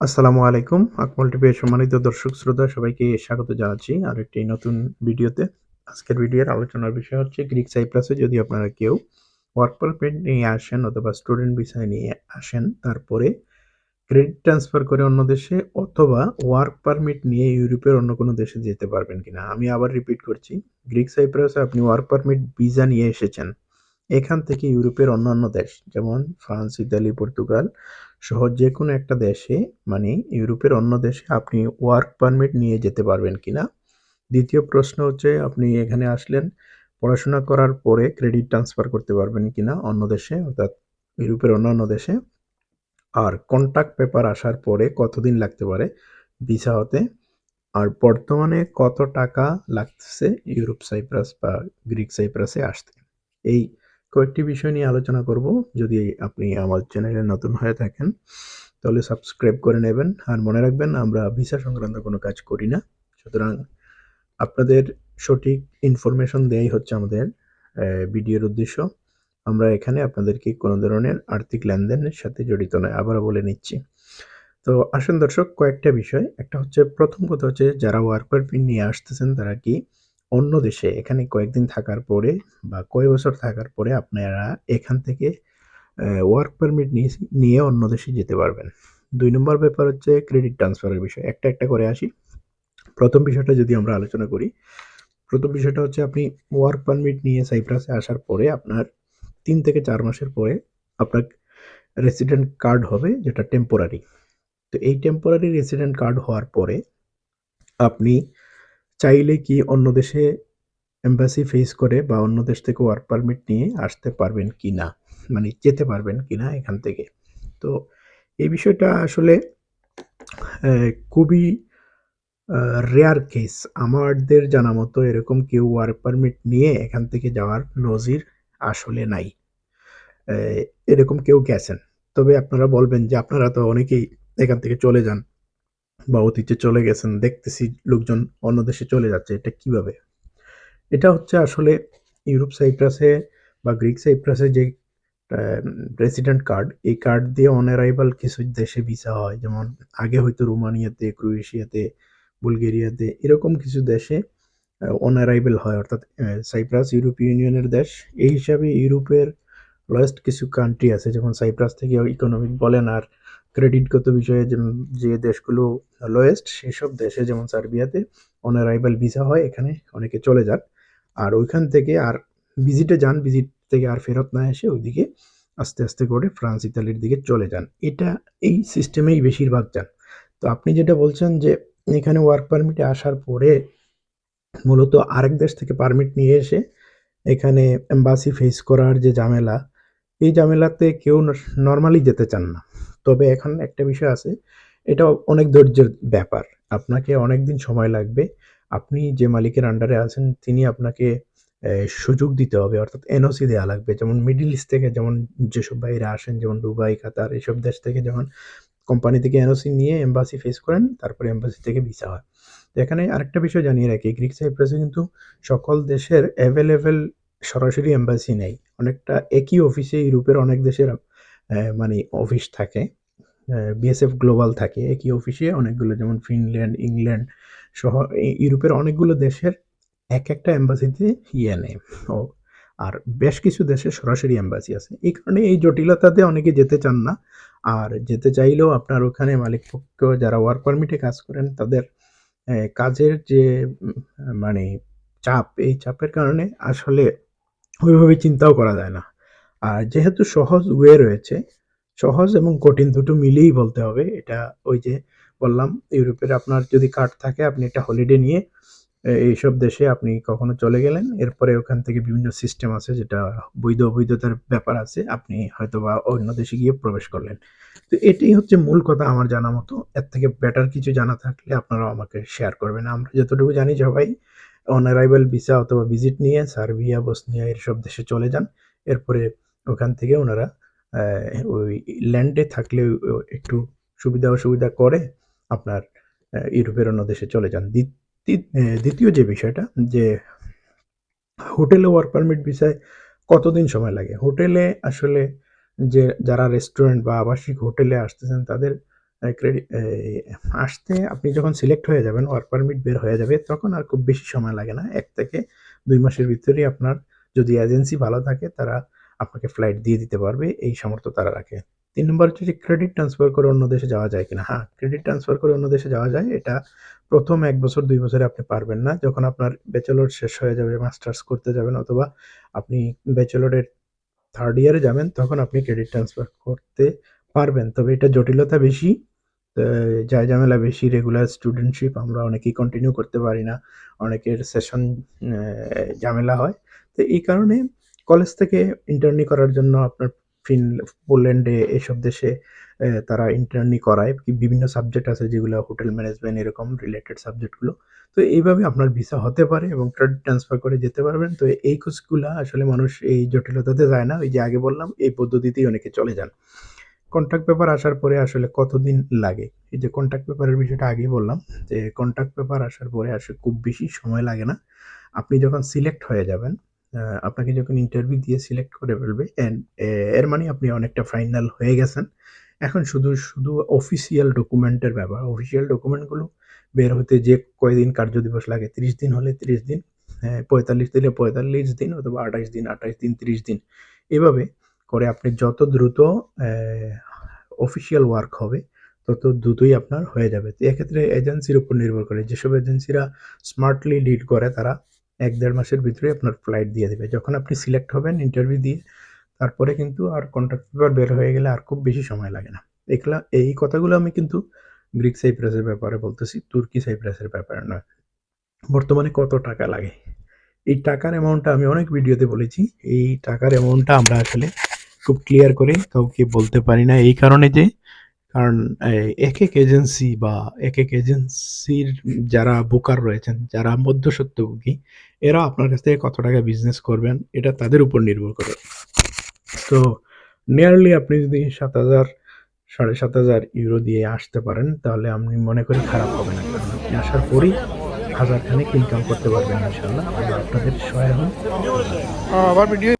আসসালামু আলাইকুম। আকমল টিভির সম্মানিত দর্শক শ্রোতা সবাইকে স্বাগত জানাচ্ছি আর একটি নতুন ভিডিওতে। আজকের ভিডিওর আলোচনার বিষয় হচ্ছে গ্রিক সাইপ্রাসে যদি আপনারা কেউ ওয়ার্ক পারমিট নিয়ে আসেন অথবা স্টুডেন্ট ভিসা নিয়ে আসেন তারপরে ক্রেডিট ট্রান্সফার করে অন্য দেশে অথবা ওয়ার্ক পারমিট নিয়ে ইউরোপের অন্য কোনো দেশে যেতে পারবেন কিনা। আমি আবার রিপিট করছি গ্রিক সাইপ্রাসে আপনি ওয়ার্ক পারমিট ভিসা নিয়ে এসেছেন। এখান থেকে ইউরোপের অন্যান্য দেশ যেমন ফ্রান্স, ইতালি, পর্তুগাল সহ যে কোনো একটা দেশে মানে ইউরোপের অন্য দেশে আপনি ওয়ার্ক পারমিট নিয়ে যেতে পারবেন কি না দ্বিতীয় প্রশ্ন হচ্ছে, আপনি এখানে আসলেন, পড়াশোনা করার পরে ক্রেডিট ট্রান্সফার করতে পারবেন কি না অন্য দেশে, অর্থাৎ ইউরোপের অন্যান্য দেশে? আর কন্ট্রাক্ট পেপার আসার পরে কতদিন লাগতে পারে ভিসা হতে? আর বর্তমানে কত টাকা লাগতেছে ইউরোপ, সাইপ্রাস বা গ্রিক, সাইপ্রাসে আসতে? এই কয়েকটি বিষয় নিয়ে আলোচনা করব। যদি আপনি আমার চ্যানেলে নতুন হয়ে থাকেন, তাহলে সাবস্ক্রাইব করে নেবেন। আর মনে রাখবেন, আমরা ভিসা সংক্রান্ত কোনো কাজ করি না। সুতরাং আপনাদের সঠিক ইনফরমেশন দেয়াই হচ্ছে আমাদের ভিডিওর উদ্দেশ্য। আমরা এখানে আপনাদেরকে কোনো ধরনের আর্থিক লেনদেনের সাথে জড়িত নয়। আবারও বলে নিচ্ছি। তো আসুন দর্শক, কয়েকটা বিষয়। একটা হচ্ছে, প্রথম কথা হচ্ছে, যারা ওয়ার্ক পারমিট নিয়ে আসতেছেন, তারা কি অন্য দেশে এখানে কয়েকদিন থাকার পরে বা কয় বছর থাকার পরে আপনারা এখান থেকে ওয়ার্ক পারমিট নিয়ে অন্য দেশে যেতে পারবেন। দুই নম্বর ব্যাপার হচ্ছে ক্রেডিট ট্রান্সফারের বিষয়। একটা একটা করে আসি। প্রথম বিষয়টা যদি আমরা আলোচনা করি, প্রথম বিষয়টা হচ্ছে আপনি ওয়ার্ক পারমিট নিয়ে সাইপ্রাসে আসার পরে আপনার তিন থেকে চার মাসের পরে আপনার রেসিডেন্ট কার্ড হবে, যেটা টেম্পোরারি তো এই টেম্পোরারি রেসিডেন্ট কার্ড হওয়ার পরে আপনি চাইলে কি অন্য দেশে এম্বাসি ফেস করে বা অন্য দেশ থেকে ওয়ার্ক পারমিট নিয়ে আসতে পারবেন কি না? মানে যেতে পারবেন কি না এখান থেকে? তো এই বিষয়টা আসলে খুবই রেয়ার কেস আমাদের জানা মতো এরকম কেউ ওয়ার্ক পারমিট নিয়ে এখান থেকে যাওয়ার নজির আসলে নাই। এরকম কেউ গেছেন। তবে আপনারা বলবেন যে আপনারা তো অনেকেই এখান থেকে চলে যান। বা অতীতে চলে গেছেন, দেখতেছি লোকজন অন্য দেশে চলে যাচ্ছে, এটা কীভাবে? এটা হচ্ছে আসলে ইউরোপ সাইপ্রাসে বা গ্রিক সাইপ্রাসে যে রেসিডেন্ট কার্ড, এই কার্ড দিয়ে অন অ্যারাইভাল কিছু দেশে ভিসা হয়। যেমন আগে হয়তো রোমানিয়াতে, ক্রোয়েশিয়াতে, বুলগেরিয়াতে এরকম কিছু দেশে অন অ্যারাইভেল হয়। অর্থাৎ সাইপ্রাস ইউরোপীয় ইউনিয়নের দেশ। এই হিসাবে ইউরোপের লয়েস্ট কিছু কান্ট্রি আছে, যেমন সাইপ্রাস থেকে ইকোনমিক বলেন আর ক্রেডিটগত বিষয়ে যে দেশগুলো লোয়েস্ট সেসব দেশে যেমন সার্বিয়াতে অন অ্যারাইভাল ভিসা হয়, এখানে অনেকে চলে যান। আর ওইখান থেকে আর ভিজিটে যান ভিজিট থেকে আর ফেরত না এসে ওইদিকে আস্তে আস্তে করে ফ্রান্স ইতালির দিকে চলে যান। এটা এই সিস্টেমেই বেশিরভাগ যান। তো আপনি যেটা বলছেন যে, এখানে ওয়ার্ক পারমিটে আসার পরে মূলত আরেক দেশ থেকে পারমিট নিয়ে এসে এখানে এম্বাসি ফেস করার যে ঝামেলা, এই ঝামেলাতে কেউ নর্মালি যেতে চান না। তবে এখন একটা বিষয় আছে, এটা অনেক ধৈর্যের ব্যাপার। আপনাকে অনেক দিন সময় লাগবে, আপনি যে মালিকের আন্ডারে আছেন, তিনি আপনাকে সুযোগ দিতে হবে, অর্থাৎ এনওসি দেওয়া লাগবে। যেমন মিডিল ইস্ট থেকে যেমন যেসব বাইরে আসেন, যেমন দুবাই, কাতার, এসব দেশ থেকে যেমন কোম্পানি থেকে এনওসি নিয়ে এম্বাসি ফেস করেন, তারপরে এম্বাসি থেকে ভিসা হয়। তো এখানে আরেকটা বিষয় জানিয়ে রাখি গ্রিক সাইপ্রাসে কিন্তু সকল দেশের অ্যাভেলেবেল সরাসরি এম্বাসি নেই। অনেকটা একই অফিসে ইউরোপের অনেক দেশের মানে অফিস থাকে। বিএসএফ গ্লোবাল থাকে। একই অফিসে অনেকগুলো, যেমন ফিনল্যান্ড ইংল্যান্ড সহ ইউরোপের অনেকগুলো দেশের এক একটা এম্বাসিতে ইয়ে নেয়। ও, আর বেশ কিছু দেশে সরাসরি অ্যাম্বাসি আছে। এই কারণে এই জটিলতাতে অনেকে যেতে চান না। আর যেতে চাইলেও আপনার ওখানে মালিক পক্ষ যারা ওয়ার্ক পারমিটে কাজ করেন, তাদের কাজের যে মানে চাপ, এই চাপের কারণে আসলে ওইভাবে চিন্তাও করা যায় না। আর যেহেতু সহজ ওয়ে রয়েছে, সহজ এবং কঠিন দুটো মিলেই বলতে হবে। এটা ওই যে বললাম, ইউরোপের আপনার যদি কার্ড থাকে, আপনি একটা হলিডে নিয়ে এইসব দেশে আপনি কখনো চলে গেলেন। এরপরে ওখান থেকে বিভিন্ন সিস্টেম আছে, যেটা বৈধ অবৈধতার ব্যাপার আছে, আপনি হয়তো বা অন্য দেশে গিয়ে প্রবেশ করলেন। তো এটাই হচ্ছে মূল কথা আমার জানা মতো। এর থেকে বেটার কিছু জানা থাকলে আপনারাও আমাকে শেয়ার করবেন। আমরা যতটুকু জানি সবাই অনারাইভাল ভিসা অথবা ভিজিট নিয়ে, সার্বিয়া, বসনিয়া, এসব দেশে চলে যান। এরপরে ওখান থেকে ওনারা ওই ল্যান্ডে থাকলে একটু সুবিধা অসুবিধা করে আপনার ইউরোপের অন্য দেশে চলে যান দ্বিতীয় যে বিষয়টা যে হোটেলে ওয়ার্ক পারমিট ভিসায় কতদিন সময় লাগে হোটেলে আসলে যে যারা রেস্টুরেন্ট বা আবাসিক হোটেলে আসতেছেন তাদের আসতে আপনি যখন সিলেক্ট হয়ে যাবেন, ওয়ার্ক পারমিট বের হয়ে যাবে, তখন আর খুব বেশি সময় লাগে না। এক থেকে দুই মাসের ভিতরেই আপনার যদি এজেন্সি ভালো থাকে, তারা আপনাকে ফ্লাইট দিয়ে দিতে পারবে, এই সামর্থ্য তারা রাখে। তিন নম্বর হচ্ছে যে ক্রেডিট ট্রান্সফার করে অন্য দেশে যাওয়া যায় কিনা? হ্যাঁ, ক্রেডিট ট্রান্সফার করে অন্য দেশে যাওয়া যায়। এটা ১ম ১ বছর দুই বছরে আপনি পারবেন না। যখন আপনার ব্যাচেলর শেষ হয়ে যাবে, মাস্টার্স করতে যাবেন অথবা আপনি ব্যাচেলরের থার্ড ইয়ারে যাবেন, তখন আপনি ক্রেডিট ট্রান্সফার করতে পারবেন। তবে এটা জটিলতা বেশি, অ্যা ঝাই-ঝামেলা বেশি, রেগুলার স্টুডেন্টশিপ আমরা অনেকেই কন্টিনিউ করতে পারি না। অনেকের সেশন ঝামেলা হয়। তো এই কারণে কলেজ থেকে ইন্টার্নি করার জন্য আপনার ফিন পোল্যান্ডে এসব দেশে তারা ইন্টার্নি করায়। বিভিন্ন সাবজেক্ট আছে যেগুলো হোটেল ম্যানেজমেন্ট এরকম রিলেটেড সাবজেক্টগুলো। তো এইভাবে আপনার ভিসা হতে পারে এবং ক্রেডিট ট্রান্সফার করে যেতে পারবেন। তো এই কোর্সগুলো আসলে মানুষ এই জটিলতাতে যায় না। ওই যে আগে বললাম, এই পদ্ধতিতেই অনেকে চলে যান। কন্ট্রাক্ট পেপার আসার পরে আসলে কতদিন লাগে? এই যে কন্ট্রাক্ট পেপারের বিষয়টা আগেই বললাম যে, কন্ট্রাক্ট পেপার আসার পরে আসলে খুব বেশি সময় লাগে না। আপনি যখন সিলেক্ট হয়ে যাবেন, আপনাকে যখন ইন্টারভিউ দিয়ে সিলেক্ট করে ফেলবে অ্যান্ড এর মানে আপনি অনেকটা ফাইনাল হয়ে গেছেন। এখন শুধু, শুধু অফিসিয়াল ডকুমেন্টের ব্যাপার। অফিসিয়াল ডকুমেন্টগুলো বের হতে যে কয়দিন কার্যদিবস লাগে, ৩০ দিন হলে ৩০ দিন, হ্যাঁ ৪৫ দিলে ৪৫ দিন অথবা ২৮ দিন, ২৮ দিন, ৩০ দিন। এভাবে করে আপনি যত দ্রুত অফিসিয়াল ওয়ার্ক হবে, তত দ্রুতই আপনার হয়ে যাবে। তো এক্ষেত্রে এজেন্সির উপর নির্ভর করে। যেসব এজেন্সিরা স্মার্টলি ডিল করে, তারা ১-১.৫ মাসের ভিতরে আপনার ফ্লাইট দিয়ে দেবে যখন আপনি সিলেক্ট হবেন ইন্টারভিউ দিয়ে, তারপরে কিন্তু আর কন্ট্রাক্ট পেপার বের হয়ে গেলে আর খুব বেশি সময় লাগে না। এগুলা এই কথাগুলো আমি কিন্তু গ্রিক সাইপ্রাসের ব্যাপারে বলতেছি, তুর্কি সাইপ্রাসের ব্যাপারে নয়। বর্তমানে কত টাকা লাগে? এই টাকার অ্যামাউন্টটা আমি অনেক ভিডিওতে বলেছি। এই টাকার অ্যামাউন্টটা আমরা আসলে খুব ক্লিয়ার করে কাউকে বলতে পারি না। এই কারণে যে, কারণ এ একেক এজেন্সি বা একেক এজেন্সির যারা বুকার রয়েছেন, যারা মধ্যস্বত্বভোগী, এরা আপনার কাছ থেকে কত টাকা বিজনেস করবেন, এটা তাদের উপর নির্ভর করে। তো নিয়ারলি আপনি যদি ৭,০০০ ৳৭,৫০০ ইউরো দিয়ে আসতে পারেন, তাহলে আমি মনে করি খারাপ হবে না। কারণ আপনি আসার পরই হাজার খানেক ইনকাম করতে পারবেন ইনশাল্লাহ আপনাদের সহায় হন। আবার ভিডিও